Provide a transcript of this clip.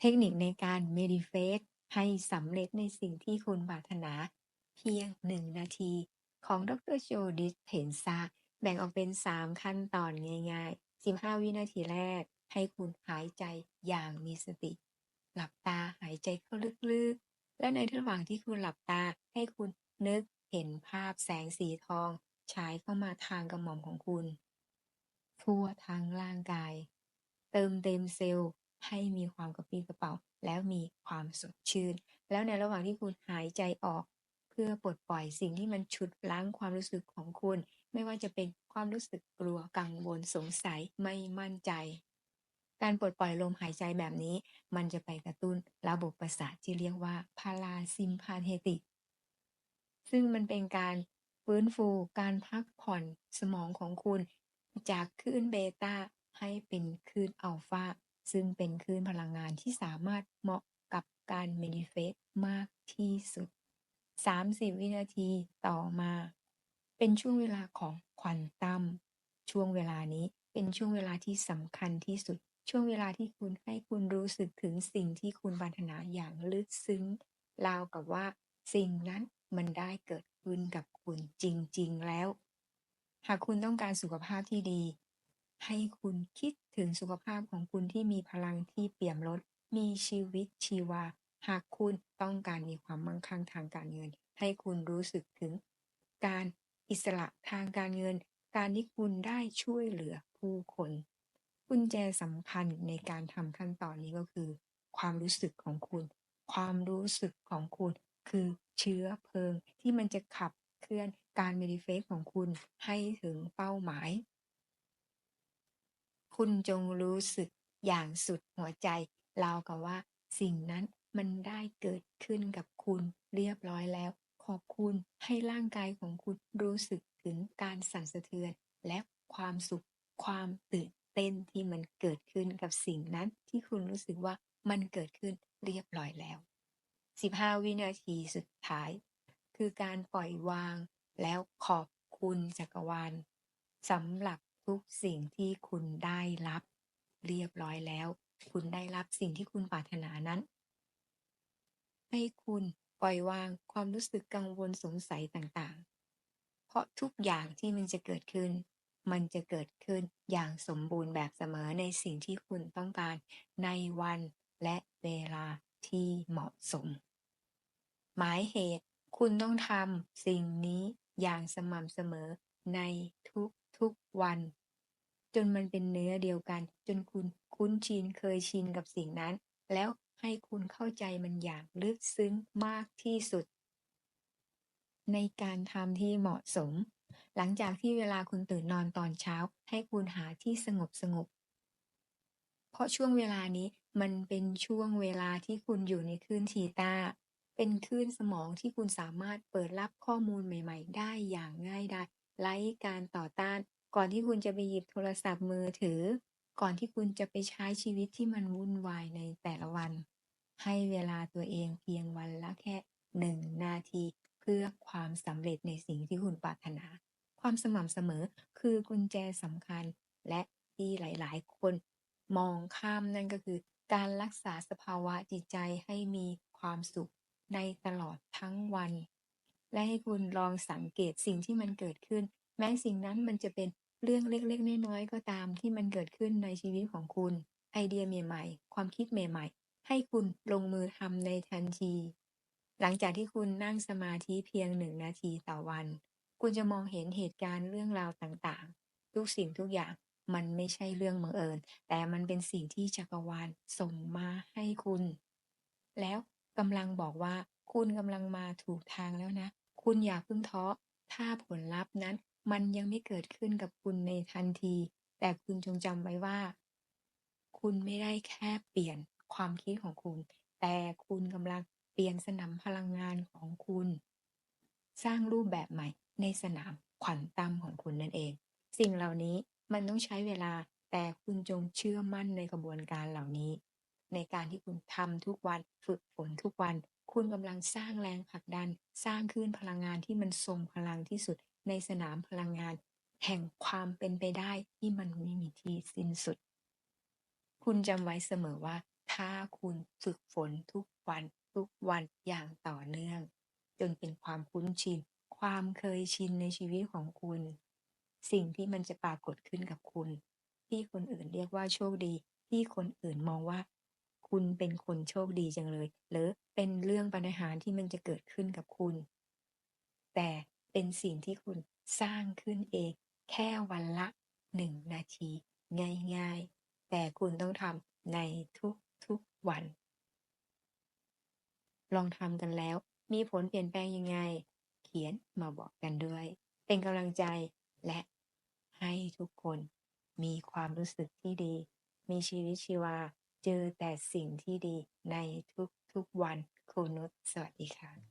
เทคนิคในการ Manifest ให้สำเร็จในสิ่งที่คุณปรารถนา เพียง1นาที ของดรโจดิสเพนซาแบ่งออกเป็น 3 ขั้นตอนง่ายๆ 15 วินาทีแรก ให้คุณหายใจอย่างมีสติ หลับตาหายใจเข้าลึกๆ และในระหว่างที่คุณหลับตาให้คุณนึกเห็นภาพแสงสีทองฉายเข้ามาทางกระหม่อมของคุณ ทั่วทั้งร่างกาย เติมเต็มเซลล์ ให้มีความกระปรี้กระเป๋า แล้วมีความสดชื่น แล้วในระหว่างที่คุณหายใจออก เพื่อปลดปล่อยสิ่งที่มันฉุดรั้งความรู้สึกของคุณ ไม่ว่าจะเป็นความรู้สึกกลัวกังวลสงสัยไม่มั่นใจ การปลดปล่อยลมหายใจแบบนี้ มันจะไปกระตุ้นระบบประสาทที่เรียกว่าพาราซิมพาเทติกซึ่งมันเป็นการฟื้นฟูการพักผ่อนสมองของคุณ จากคลื่นเบต้าให้เป็นคลื่นอัลฟา ซึ่งเป็นคลื่นพลังงานที่สามารถเหมาะกับการ manifest มากที่สุด 30 วินาทีต่อมา เป็นช่วงเวลาของควอนตัม ช่วงเวลานี้เป็นช่วงเวลาที่สำคัญที่สุด ช่วงเวลาที่คุณให้คุณรู้สึกถึงสิ่งที่คุณปรารถนาอย่างลึกซึ้งราวกับว่า สิ่งนั้นมันได้เกิดขึ้นกับคุณจริง ๆ แล้ว หากคุณต้องการสุขภาพที่ดี ให้คุณคิดถึงสุขภาพของคุณที่มีพลังที่เปี่ยมล้น มีชีวิตชีวา หากคุณต้องการมีความมั่งคั่งทางการเงิน ให้คุณรู้สึกถึงการอิสระทางการเงิน การที่คุณได้ช่วยเหลือผู้คนกุญแจสำคัญในการทำขั้นตอนนี้ก็คือ ความรู้สึกของคุณ ความรู้สึกของคุณคือเชื้อเพลิงที่มันจะขับเคลื่อนการ manifest ของคุณให้ถึงเป้าหมาย คุณจงรู้สึกอย่างสุดหัวใจราวกับว่า สิ่งนั้นมันได้เกิดขึ้นกับคุณเรียบร้อยแล้ว ขอบคุณให้ร่างกายของคุณรู้สึกถึงการสั่นสะเทือน และความสุข ความตื่นเต้นที่มันเกิดขึ้นกับสิ่งนั้น ที่คุณรู้สึกว่ามันเกิดขึ้นเรียบร้อยแล้ว 15 วินาทีสุดท้าย คือการปล่อยวางแล้วขอบคุณจักรวาลสำหรับ ทุกสิ่งที่คุณได้รับ เรียบร้อยแล้ว คุณได้รับสิ่งที่คุณปรารถนานั้น ให้คุณปล่อยวางความรู้สึกกังวลสงสัยต่างๆ เพราะทุกอย่างที่มันจะเกิดขึ้น มันจะเกิดขึ้นอย่างสมบูรณ์แบบเสมอในสิ่งที่คุณต้องการในวันและเวลาที่เหมาะสม หมายเหตุคุณต้องทำสิ่งนี้อย่างสม่ำเสมอในทุกๆวัน จนมันเป็นเนื้อเดียวกัน จนคุณคุ้นชินเคยชินกับสิ่งนั้น แล้วให้คุณเข้าใจมันอย่างลึกซึ้งมากที่สุด ในการทำที่เหมาะสม หลังจากที่เวลาคุณตื่นนอนตอนเช้า ให้คุณหาที่สงบสงบเพราะช่วงเวลานี้มันเป็นช่วงเวลาที่คุณอยู่ในคลื่นทีตา เป็นคลื่นสมองที่คุณสามารถเปิดรับข้อมูลใหม่ ๆ ได้อย่างง่ายดายไร้การต่อต้าน ก่อนที่คุณจะไปหยิบโทรศัพท์มือถือ ก่อนที่คุณจะไปใช้ชีวิตที่มันวุ่นวายในแต่ละวัน ให้เวลาตัวเองเพียงวันละแค่หนึ่งนาทีเพื่อความสำเร็จในสิ่งที่คุณปรารถนา ความสม่ำเสมอคือกุญแจสำคัญ และที่หลาย ๆ คนมองข้ามนั่นก็คือ การรักษาสภาวะจิตใจให้มีความสุขในตลอดทั้งวัน และให้คุณลองสังเกตสิ่งที่มันเกิดขึ้น แม้สิ่งนั้นมันจะเป็น เรื่องเล็กๆ น้อยๆ ก็ตามที่มันเกิดขึ้นในชีวิตของคุณ ไอเดียใหม่ๆ ความคิดใหม่ๆ ให้คุณลงมือทำในทันที หลังจากที่คุณนั่งสมาธิเพียงหนึ่งนาทีต่อวัน คุณจะมองเห็นเหตุการณ์เรื่องราวต่างๆ ทุกสิ่งทุกอย่างมันไม่ใช่เรื่องบังเอิญ แต่มันเป็นสิ่งที่จักรวาลส่งมาให้คุณ แล้วกำลังบอกว่า คุณกำลังมาถูกทางแล้วนะ คุณอย่าเพิ่งท้อ ถ้าผลลัพธ์นั้น มันยังไม่เกิดขึ้นกับคุณในทันที แต่คุณจงจำไว้ว่า คุณไม่ได้แค่เปลี่ยนความคิดของคุณ แต่คุณกำลังเปลี่ยนสนามพลังงานของคุณ สร้างรูปแบบใหม่ในสนามขวัญตัมของคุณนั่นเอง สิ่งเหล่านี้มันต้องใช้เวลา แต่คุณจงเชื่อมั่นในกระบวนการเหล่านี้ ในการที่คุณทำทุกวัน ฝึกฝนทุกวัน คุณกำลังสร้างแรงผลักดัน สร้างคลื่นพลังงานที่มันทรงพลังที่สุด ในสนามพลังงานแห่งความเป็นไปได้ที่มันไม่มีที่สิ้นสุด คุณจำไว้เสมอว่า ถ้าคุณฝึกฝนทุกวันทุกวันอย่างต่อเนื่อง จนเป็นความคุ้นชิน ความเคยชินในชีวิตของคุณ สิ่งที่มันจะปรากฏขึ้นกับคุณ ที่คนอื่นเรียกว่าโชคดี ที่คนอื่นมองว่า คุณเป็นคนโชคดีจังเลย หรือเป็นเรื่องปาฏิหาที่มันจะเกิดขึ้นกับคุณ แต่ เป็นสิ่งที่คุณสร้างขึ้นเอง แค่วันละ 1 นาที ง่ายๆ แต่คุณต้องทำในทุกๆวัน ลองทำกันแล้ว มีผลเปลี่ยนแปลงยังไง เขียนมาบอกกันด้วย เป็นกำลังใจและให้ทุกคนมีความรู้สึกที่ดี มีชีวิตชีวา เจอแต่สิ่งที่ดีในทุกๆวันครูนุชสวัสดีค่ะ